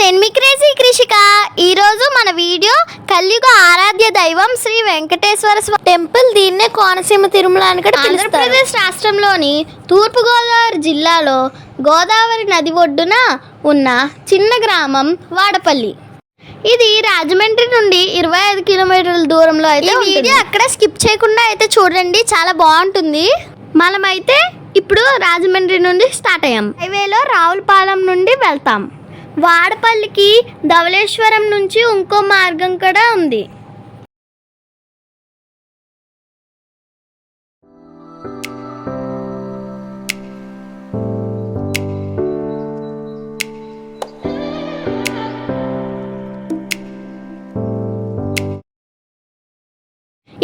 నేను మీ క్రేజీ కృషిక ఈరోజు మన వీడియో కలియుగ ఆరాధ్య దైవం శ్రీ వెంకటేశ్వర స్వామి టెంపుల్ దీన్నే కోనసీమ తిరుమల అని ఆంధ్రప్రదేశ్ రాష్ట్రంలోని తూర్పుగోదావరి జిల్లాలో గోదావరి నది ఒడ్డున ఉన్న చిన్న గ్రామం వాడపల్లి. ఇది రాజమండ్రి నుండి ఇరవై ఐదు కిలోమీటర్ల దూరంలో అయితే వీడియో అక్కడ స్కిప్ చేయకుండా అయితే చూడండి చాలా బాగుంటుంది. మనమైతే ఇప్పుడు రాజమండ్రి నుండి స్టార్ట్ అయ్యాం. హైవేలో రావులపాలెం నుండి వెళ్తాం. వాడపల్లికి ధవళేశ్వరం నుంచి ఇంకో మార్గం కూడా ఉంది.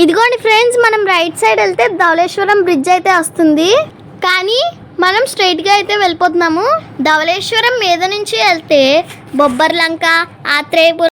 ఇదిగోండి ఫ్రెండ్స్ మనం రైట్ సైడ్ వెళ్తే ధవళేశ్వరం బ్రిడ్జ్ అయితే వస్తుంది. కానీ మనం స్ట్రైట్గా అయితే వెళ్ళిపోతున్నాము. ధవళేశ్వరం మీద నుంచి వెళ్తే బొబ్బర్లంక ఆత్రేయపురం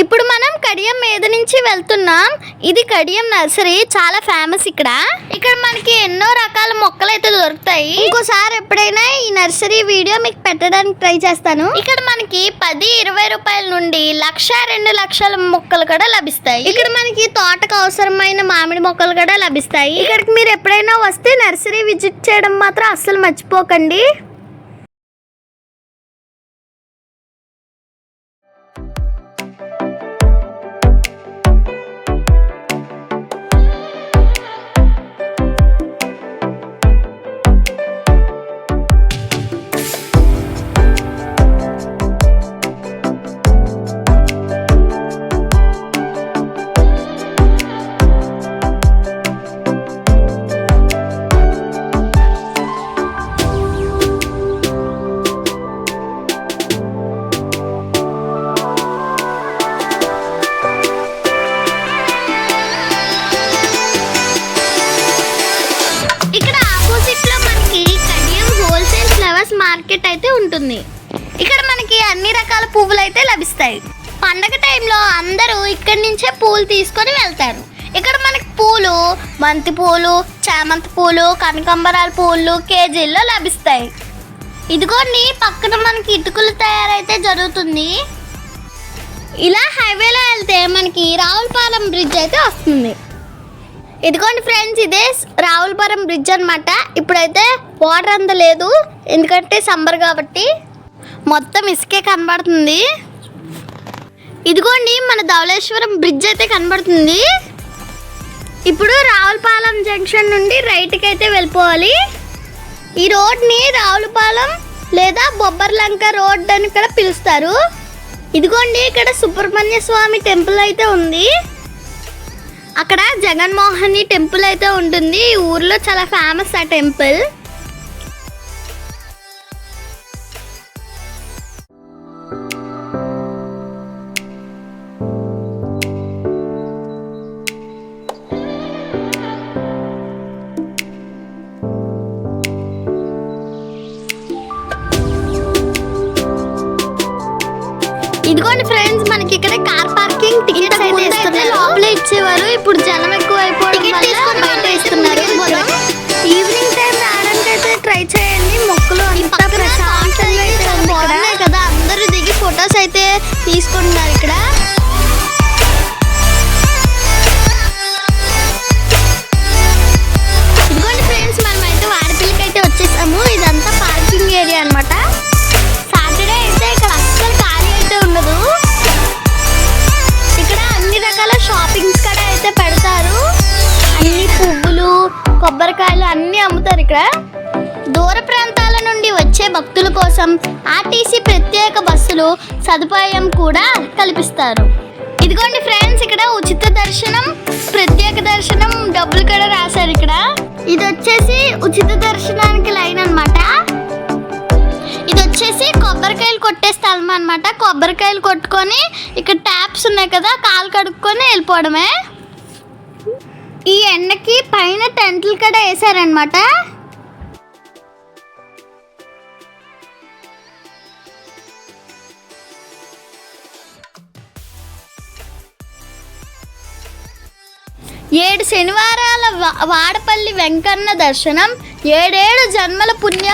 ఇప్పుడు మనం కడియం మీద నుంచి వెళ్తున్నాం. ఇది కడియం నర్సరీ చాలా ఫేమస్ ఇక్కడ. ఇక్కడ మనకి ఎన్నో రకాల మొక్కలు అయితే దొరుకుతాయి. ఇంకోసారి ఎప్పుడైనా ఈ నర్సరీ వీడియో మీకు పెట్టడానికి ట్రై చేస్తాను. ఇక్కడ మనకి పది ఇరవై రూపాయల నుండి లక్ష రెండు లక్షల మొక్కలు కూడా లభిస్తాయి. ఇక్కడ మనకి తోటకు అవసరమైన మామిడి మొక్కలు కూడా లభిస్తాయి. ఇక్కడికి మీరు ఎప్పుడైనా వస్తే నర్సరీ విజిట్ చేయడం మాత్రం అస్సలు మర్చిపోకండి. ఉంటుంది ఇక్కడ మనకి అన్ని రకాల పువ్వులు అయితే లభిస్తాయి. పండగ టైంలో అందరూ ఇక్కడి నుంచే పూలు తీసుకొని వెళ్తారు. ఇక్కడ మనకి పూలు బంతి పూలు చామంతి పూలు కనకాంబరాల పూలు కేజీల్లో లభిస్తాయి. ఇదిగోండి పక్కన మనకి ఇటుకలు తయారైతే జరుగుతుంది. ఇలా హైవేలో వెళ్తే మనకి రావులపాలెం బ్రిడ్జ్ అయితే వస్తుంది. ఇదిగోండి ఫ్రెండ్స్ ఇదే రావులపురం బ్రిడ్జ్ అనమాట ఇప్పుడైతే వాటర్ అంత లేదు. ఎందుకంటే సంబర్ కాబట్టి మొత్తం ఇసుకే కనబడుతుంది. ఇదిగోండి మన ధవళేశ్వరం బ్రిడ్జ్ అయితే కనబడుతుంది. ఇప్పుడు రావులపాలెం జంక్షన్ నుండి రైట్కి అయితే వెళ్ళిపోవాలి. ఈ రోడ్ని రావులపాలెం లేదా బొబ్బర్లంక రోడ్ అని కూడా పిలుస్తారు. ఇదిగోండి ఇక్కడ సుబ్రహ్మణ్య స్వామి టెంపుల్ అయితే ఉంది. అక్కడ జగన్మోహని టెంపుల్ అయితే ఉంటుంది. ఈ ఊర్లో చాలా ఫేమస్ ఆ టెంపుల్. లోపల ఇచ్చేవారు. ఇప్పుడు జనం ఎక్కువ అయిపోవడం వల్ల బయట ఇస్తున్నారు. ఈవినింగ్ టైం రావడానికి అయితే ట్రై చేయండి. మొక్కలు అంతా ప్రశాంతంగా ఇక్కడ? దూర ప్రాంతాల నుండి వచ్చే భక్తుల కోసం ఆర్టీసీ ప్రత్యేక బస్సులు సదుపాయం కూడా కల్పిస్తారు. ఇదిగోండి ఫ్రెండ్స్ ఇక్కడ ఉచిత దర్శనం ప్రత్యేక దర్శనం డబ్బులు కూడా రాశారు ఇక్కడ. ఇది వచ్చేసి ఉచిత దర్శనానికి లైన్ అన్నమాట. ఇది వచ్చేసి కొబ్బరికాయలు కొట్టే స్థలం అనమాట కొబ్బరికాయలు కొట్టుకొని ఇక్కడ ట్యాప్స్ ఉన్నాయి కదా కాలు కడుక్కొని వెళ్ళిపోవడమే. ఈ ఎండకి పైన టెంట్లు కూడా వేసారనమాట ఏడు శనివారాల వాడపల్లి వెంకన్న దర్శనం ఏడేడు జన్మల పుణ్య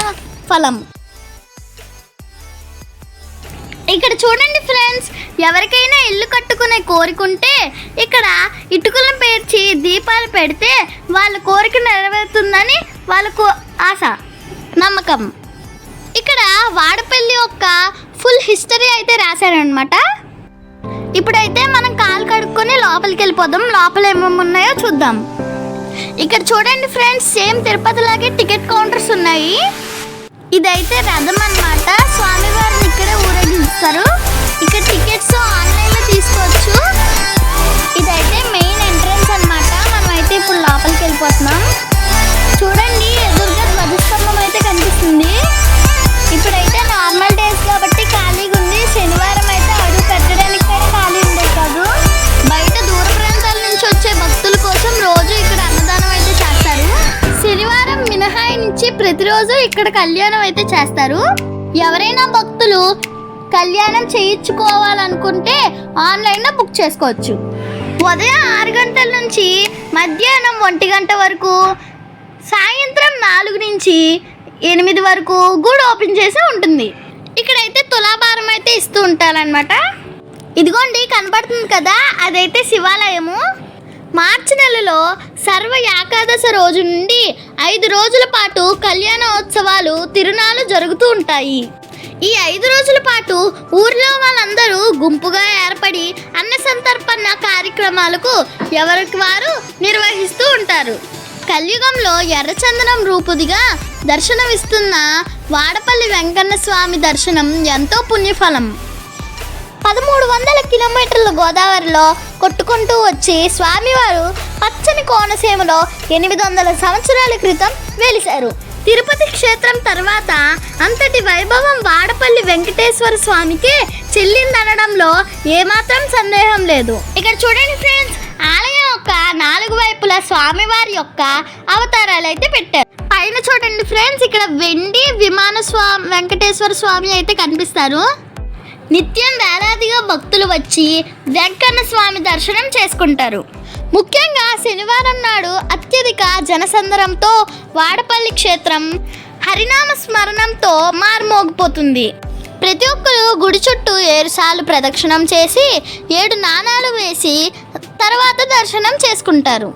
ఫలం ఇక్కడ చూడండి ఫ్రెండ్స్ ఎవరికైనా ఇల్లు కట్టుకునే కోరికుంటే ఇక్కడ ఇటుకలను పేర్చి దీపాలు పెడితే వాళ్ళ కోరిక నెరవేరుతుందని వాళ్ళకు ఆశ నమ్మకం. ఇక్కడ వాడపల్లి యొక్క ఫుల్ హిస్టరీ అయితే రాశారనమాట ఇప్పుడైతే మనం కాలు కడుక్కొని లోపలికి వెళ్ళిపోదాం. లోపల ఏమేమి ఉన్నాయో చూద్దాం. ఇక్కడ చూడండి ఫ్రెండ్స్ సేమ్ తిరుపతి లాగే టికెట్ కౌంటర్స్ ఉన్నాయి. ఇదైతే రథం అన్నమాట. స్వామివారిని ఇక్కడే ఊరేగిస్తారు. ఇక్కడ టికెట్స్ ఆన్లైన్లో తీసుకోవచ్చు. ఇదైతే మెయిన్ ఎంట్రన్స్ అన్నమాట. మనం అయితే ఇప్పుడు లోపలికి వెళ్ళిపోతున్నాం. చూడండి ప్రతిరోజు ఇక్కడ కళ్యాణం అయితే చేస్తారు. ఎవరైనా భక్తులు కళ్యాణం చేయించుకోవాలనుకుంటే ఆన్లైన్లో బుక్ చేసుకోవచ్చు. ఉదయం ఆరు గంటల నుంచి మధ్యాహ్నం ఒంటి గంట వరకు సాయంత్రం నాలుగు నుంచి ఎనిమిది వరకు గుడి ఓపెన్ చేసి ఉంటుంది. ఇక్కడైతే తులాభారం అయితే ఇస్తూ ఉంటారనమాట ఇదిగోండి కనబడుతుంది కదా? అదైతే శివాలయము. మార్చి నెలలో సర్వ ఏకాదశ రోజు నుండి ఐదు రోజుల పాటు కళ్యాణోత్సవాలు తిరునాళ్ళు జరుగుతూ ఉంటాయి. ఈ ఐదు రోజుల పాటు ఊర్లో వాళ్ళందరూ గుంపుగా ఏర్పడి అన్న సంతర్పణ కార్యక్రమాలకు ఎవరికి వారు నిర్వహిస్తూ ఉంటారు. కలియుగంలో ఎర్రచందనం రూపుదిగా దర్శనమిస్తున్న వాడపల్లి వెంకన్న స్వామి దర్శనం ఎంతో పుణ్యఫలం. పదమూడు వందల కిలోమీటర్ల గోదావరిలో కొట్టుకుంటూ వచ్చి స్వామివారు పచ్చని కోనసీమలో ఎనిమిది వందల సంవత్సరాల క్రితం వెలిశారు. తిరుపతి క్షేత్రం తర్వాత అంతటి వైభవం వాడపల్లి వెంకటేశ్వర స్వామికే చెల్లిందనడంలో ఏమాత్రం సందేహం లేదు. ఇక్కడ చూడండి ఫ్రెండ్స్ ఆలయం యొక్క నాలుగు వైపులా స్వామివారి యొక్క అవతారాలు అయితే పెట్టారు. పైన చూడండి ఫ్రెండ్స్ ఇక్కడ వెండి విమాన స్వామి వెంకటేశ్వర స్వామి అయితే కనిపిస్తారు. నిత్యం వేలాదిగా భక్తులు వచ్చి వెంకన్న స్వామి దర్శనం చేసుకుంటారు. ముఖ్యంగా శనివారం నాడు అత్యధిక జనసందరంతో వాడపల్లి క్షేత్రం హరినామ స్మరణంతో మారుమోగిపోతుంది. ప్రతి ఒక్కరు గుడి చుట్టూ ఏడుసార్లు ప్రదక్షిణం చేసి ఏడు నాణాలు వేసి తర్వాత దర్శనం చేసుకుంటారు.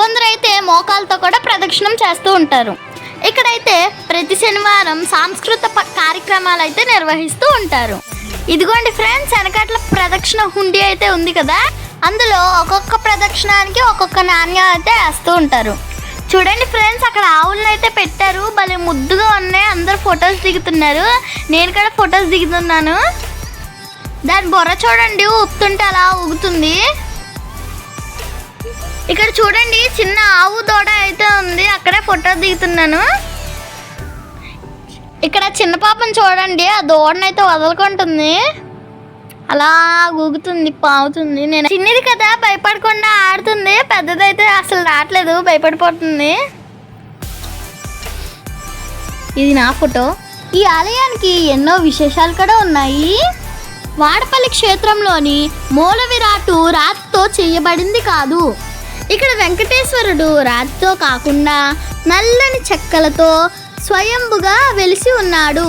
కొందరైతే మోకాలతో కూడా ప్రదక్షిణం చేస్తూ ఉంటారు. ఇక్కడైతే ప్రతి శనివారం సాంస్కృత కార్యక్రమాలు అయితే నిర్వహిస్తూ ఉంటారు. ఇదిగోండి ఫ్రెండ్స్ వెనకట్ల ప్రదక్షిణ హుండీ అయితే ఉంది కదా? అందులో ఒక్కొక్క ప్రదక్షిణానికి ఒక్కొక్క నాణ్యం అయితే వేస్తూ ఉంటారు. చూడండి ఫ్రెండ్స్ అక్కడ ఆవులను అయితే పెట్టారు. భలే ముద్దుగా ఉన్నాయి. అందరు ఫొటోస్ దిగుతున్నారు. నేను కూడా ఫొటోస్ దిగుతున్నాను. దాని బొర్ర చూడండి ఊపుతుంటే అలా ఊగుతుంది. ఇక్కడ చూడండి చిన్న ఆవు దూడ అయితే ఉంది. ఫోటో దిగుతున్నాను. ఇక్కడ చిన్న పాపను చూడండి ఆ దూడనైతే వదలకుంటుంది. అలా ఊగుతుంది పావుతుంది నేను చిన్నది కదా భయపడకుండా ఆడుతుంది. పెద్దదైతే అసలు రావట్లేదు భయపడిపోతుంది. ఇది నా ఫోటో. ఈ ఆలయానికి ఎన్నో విశేషాలు కూడా ఉన్నాయి. వాడపల్లి క్షేత్రంలోని మూల విరాటు రాతితో చేయబడింది కాదు. ఇక్కడ వెంకటేశ్వరుడు రాతితో కాకుండా నల్లని చెక్కలతో స్వయంభుగా వెలిసి ఉన్నాడు.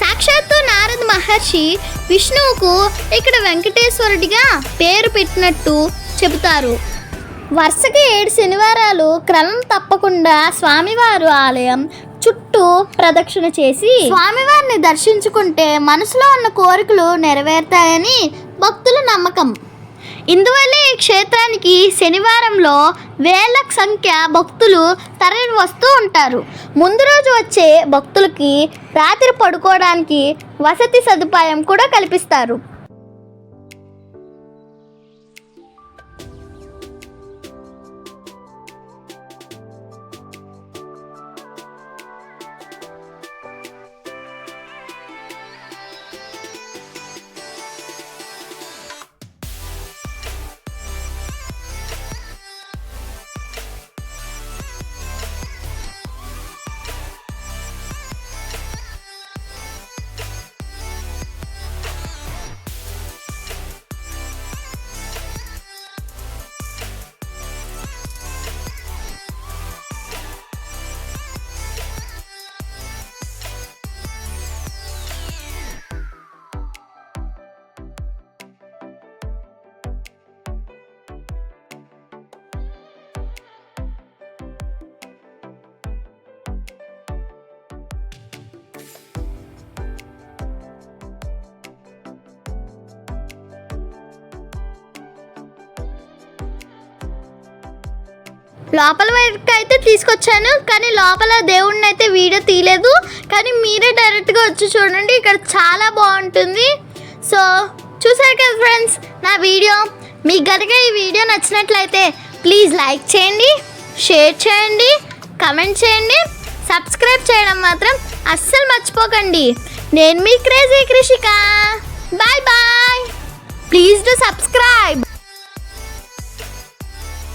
సాక్షాత్తు నారద మహర్షి విష్ణువుకు ఇక్కడ వెంకటేశ్వరుడిగా పేరు పెట్టినట్టు చెబుతారు. వరుసగా ఏడు శనివారాలు క్రమం తప్పకుండా స్వామివారు ఆలయం చుట్టూ ప్రదక్షిణ చేసి స్వామివారిని దర్శించుకుంటే మనసులో ఉన్న కోరికలు నెరవేరుతాయని భక్తుల నమ్మకం. ఇందువల్లే ఈ క్షేత్రానికి శనివారంలో వేల సంఖ్య భక్తులు తరలి వస్తూ ఉంటారు. ముందు రోజు వచ్చే భక్తులకి రాత్రి పడుకోవడానికి వసతి సదుపాయం కూడా కల్పిస్తారు. లోపల వరకు అయితే తీసుకొచ్చాను కానీ లోపల దేవుడిని అయితే వీడియో తీయలేదు. కానీ మీరే డైరెక్ట్గా వచ్చి చూడండి ఇక్కడ చాలా బాగుంటుంది. సో చూసారు కదా ఫ్రెండ్స్ నా వీడియో? మీకు కనుక ఈ వీడియో నచ్చినట్లయితే ప్లీజ్ లైక్ చేయండి షేర్ చేయండి కమెంట్ చేయండి. సబ్స్క్రైబ్ చేయడం మాత్రం అస్సలు మర్చిపోకండి. నేను మీ crazy Krishika. Bye bye please do subscribe